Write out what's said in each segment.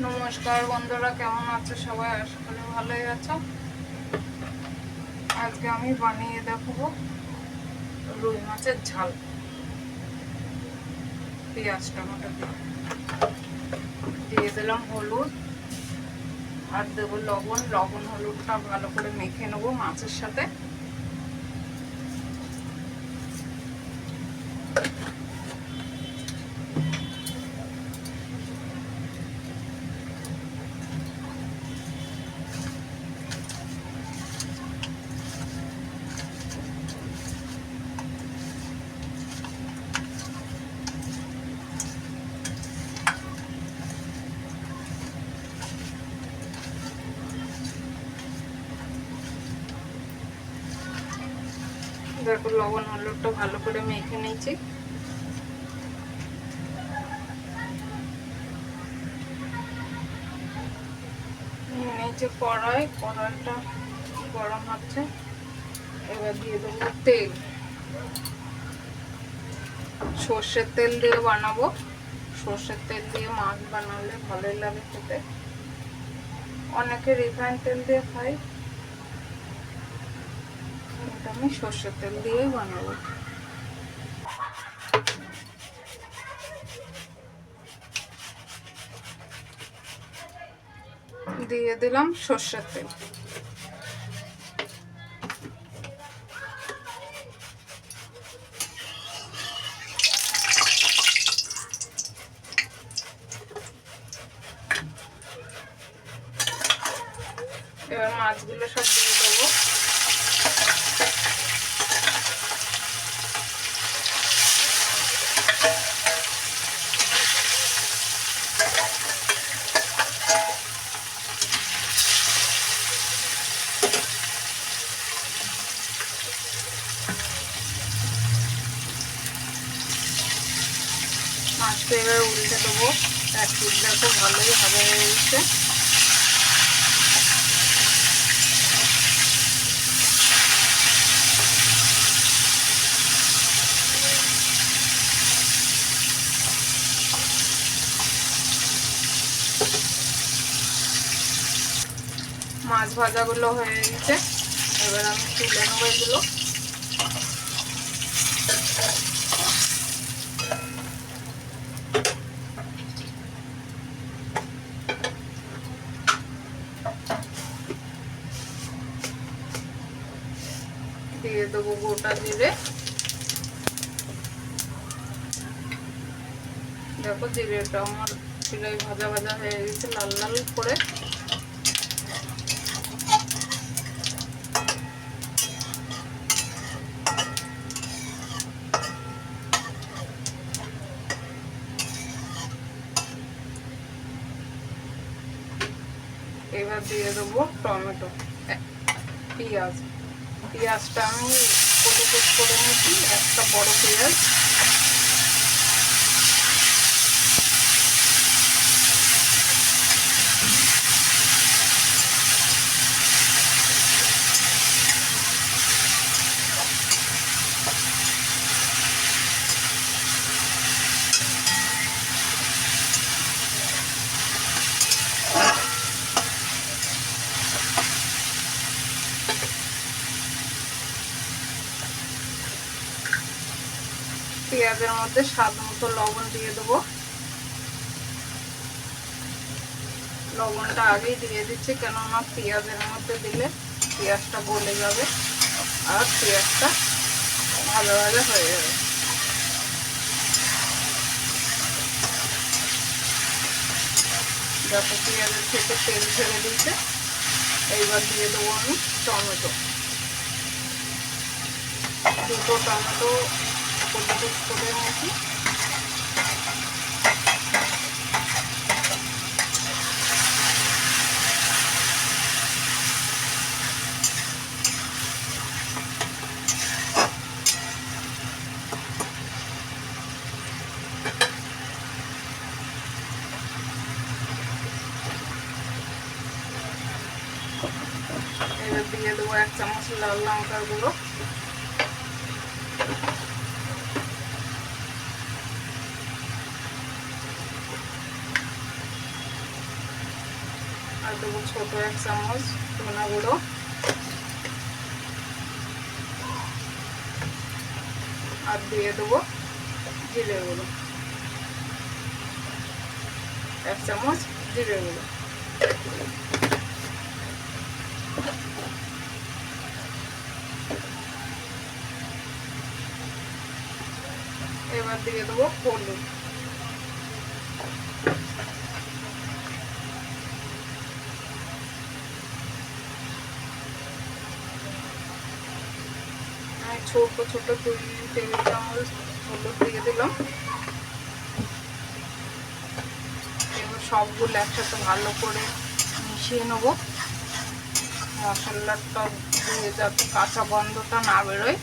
নমস্কার বন্ধুরা, কেমন আছো সবাই? আশা করি ভালোই আছো। আজকে আমি বানিয়ে দেখাবো রুই মাছের ঝাল। পেঁয়াজ, টমেটো দিয়ে। দিয়ে দিলাম হলুদ। আর দেবো লবণ। লবণ, হলুদটা ভালো করে মেখে নেব মাছের সাথে। দেখো লবণ, হলুদটা ভালো করে মেখে নিয়েছি। নিচে কড়াই, কড়াইটা গরম হচ্ছে, এবার দিয়ে দেবো তেল। সর্ষের তেল দিয়ে বানাবো। সর্ষের তেল দিয়ে মাছ বানালে ভালোই লাগে খেতে। অনেকে রিফাইন তেল দিয়ে খায়। আমি সর্ষের তেল দিয়েই বানাবো। দিয়ে দিলাম সর্ষের তেল। এবার মাছগুলো সব দিয়ে দেবো মাছটা এবার উল্টে দেবো এক খুব ভালোই ভাজা হয়ে গেছে মাছ ভাজাগুলো হয়ে গেছে। এবার আমি তুলে নেব এগুলো। দিয়ে দেবো গোটা জিরে। দেখো জিরেটা আমার চিলাই ভাজা ভাজা হয়ে গেছে, লাল লাল করে। এবার দিয়ে দেবো টমেটো পেঁয়াজ। পেঁয়াজটা আমি কোটো করে নিয়েছি একটা বড় পেঁয়াজ। পেঁয়াজের মধ্যে স্বাদ মতো লবণ দিয়ে দেবো। লবণটা আগেই দিয়ে দিচ্ছি, কেননা পেঁয়াজের মধ্যে দিলে পেঁয়াজটা গলে যাবে আর পেঁয়াজটা ভালো ভালো হয়ে যাবে। দেখো পেঁয়াজের থেকে তেল ছেড়ে দিচ্ছে এইবার দিয়ে দেবো আমি টমেটো। দুটো টমেটো নিয়েছি দিয়ে দেবো এক চামচ লাল লঙ্কার গুঁড়ো। দেবো ছোটো এক চামচ ধনা গুঁড়ো। আর দিয়ে দেবো জিরে গুঁড়ো। এক চামচ জিরে গুঁড়ো। এবার দিয়ে দেবো হলুদ আমি ছোট ছোট দুই টেবিল চামচ হলুদ দিয়ে দিলাম। এবার সবগুলো একসাথে ভালো করে মিশিয়ে নেব। মশলাটা দিয়ে যাতে কাঁচা গন্ধটা না বেরোয়।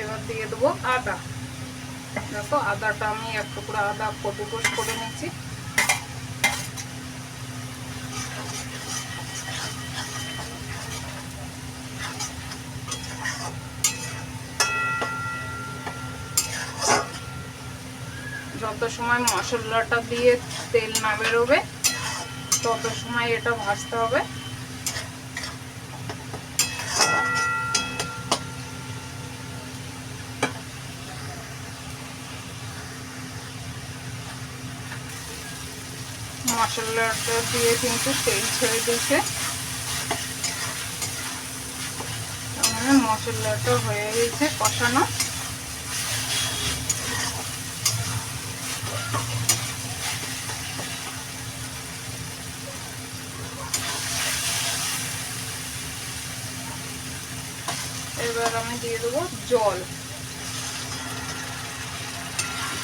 এবার দিয়ে দেবো আদা। দেখো, আদাটা আমি এক টুকরো আদা কটুকোস করে নিচ্ছি যত সময় মশলাটা দিয়ে তেল না বেরোবে, তত সময় এটা ভাজতে হবে। মশলাটা দিয়ে কিন্তু তেল ছেড়ে দিয়েছে। মানে মশলাটা হয়ে গেছে কষানো। আমি দিয়ে দেবো জল।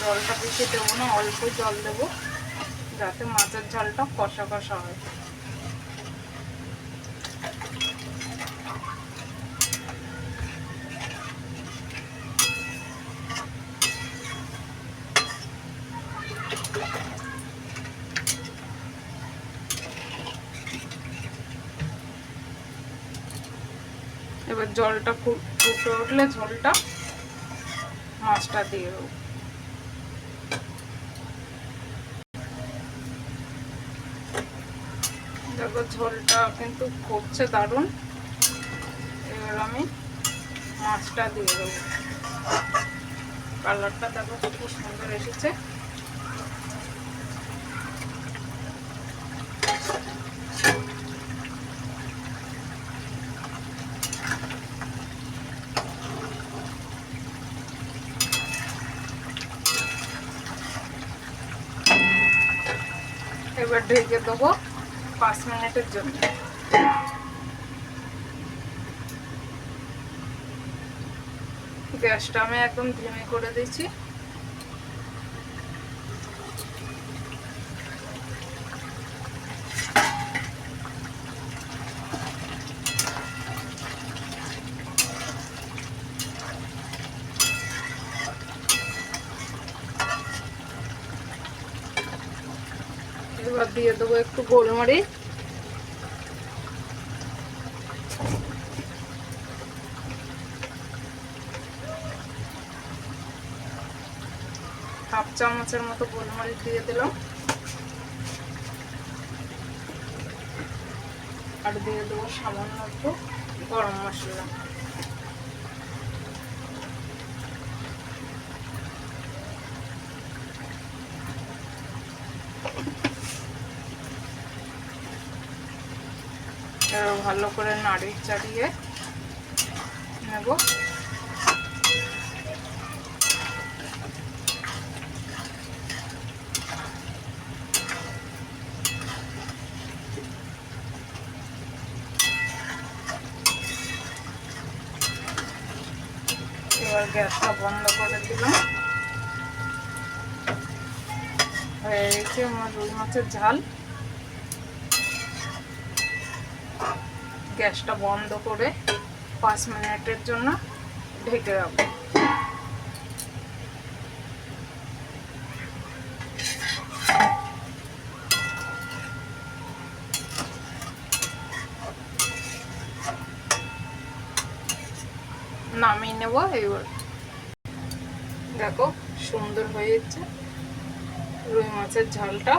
জলটা বেশি দেবো না, অল্প জল দেবো, যাতে মাছের ঝালটা কষা কষা হয়। এবার জলটা ফুটে উঠলে ঝোলটা মাছটা দিয়ে দেবো। দেখো ঝোলটা কিন্তু ফুটছে দারুণ। এবার আমি মাছটা দিয়ে দেবো। কালারটা দেখো খুব সুন্দর এসেছে। এবার ঢেকে দেবো পাঁচ মিনিটের জন্য। গ্যাসটা আমি একদম ধিমে করে দিয়েছি। এবার দিয়ে দেবো, একটু গোলমরিচ। হাফ চামচের মতো গোলমরিচ দিয়ে দিলাম। আর দিয়ে দেবো সামান্য একটু গরম মশলা। ভালো করে নাড়ি চাড়িয়ে নেব। এবার গ্যাসটা বন্ধ করে দিলাম। হয়ে গেছে আমার রুই মাছের ঝাল। গ্যাসটা বন্ধ করে পাঁচ মিনিটের জন্য ঢেকে রাখব। নামিয়ে নেব এবার। দেখো, সুন্দর হয়ে যাচ্ছে রুই মাছের ঝালটা।